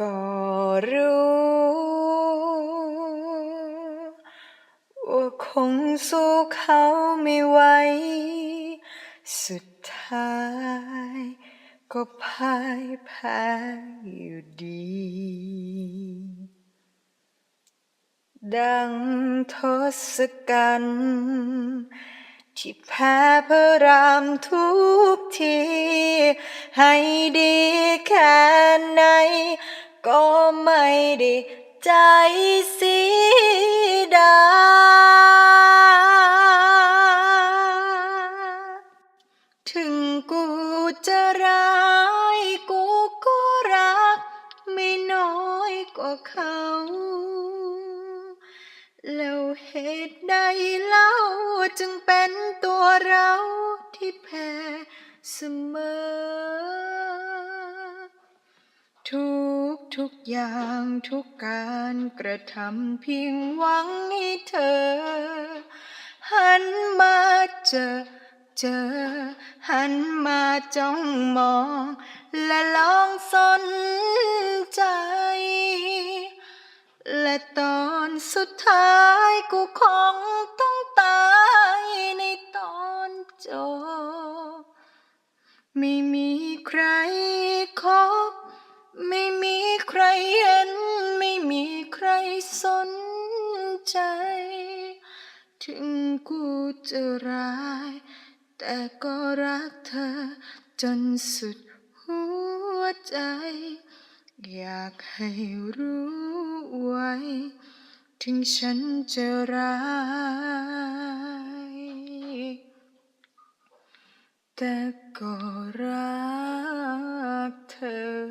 ก็รู้ว่าคงสู้เขาไม่ไหว สุดท้าย ก็พ่ายแพ้อยู่ดี ดังทศกัณฐ์ที่แพ้พระรามทุกที ให้ดีแค่ไหน ก็ไม่ได้ใจเสียดายถึงกูจะร้ายกูก็รัก ไม่น้อยกว่าเขา แล้วเหตุใดเล่าจึงเป็นตัวเราที่แพ้เสมอ ทุกอย่างทุกการกระทำเพียงหวังให้เธอ หันมาเจอเจอ หันมาจ้องมอง และลองสนใจ และตอนสุดท้ายกูคงต้องตายในตอนจบไม่มีใครคบ ไม่มีใครเห็น ไม่มีใครสนใจ ถึงกูจะร้าย แต่ก็รักเธอ จนสุดหัวใจ อยากให้รู้ไว้ ถึงฉันจะร้าย แต่ก็รัก her.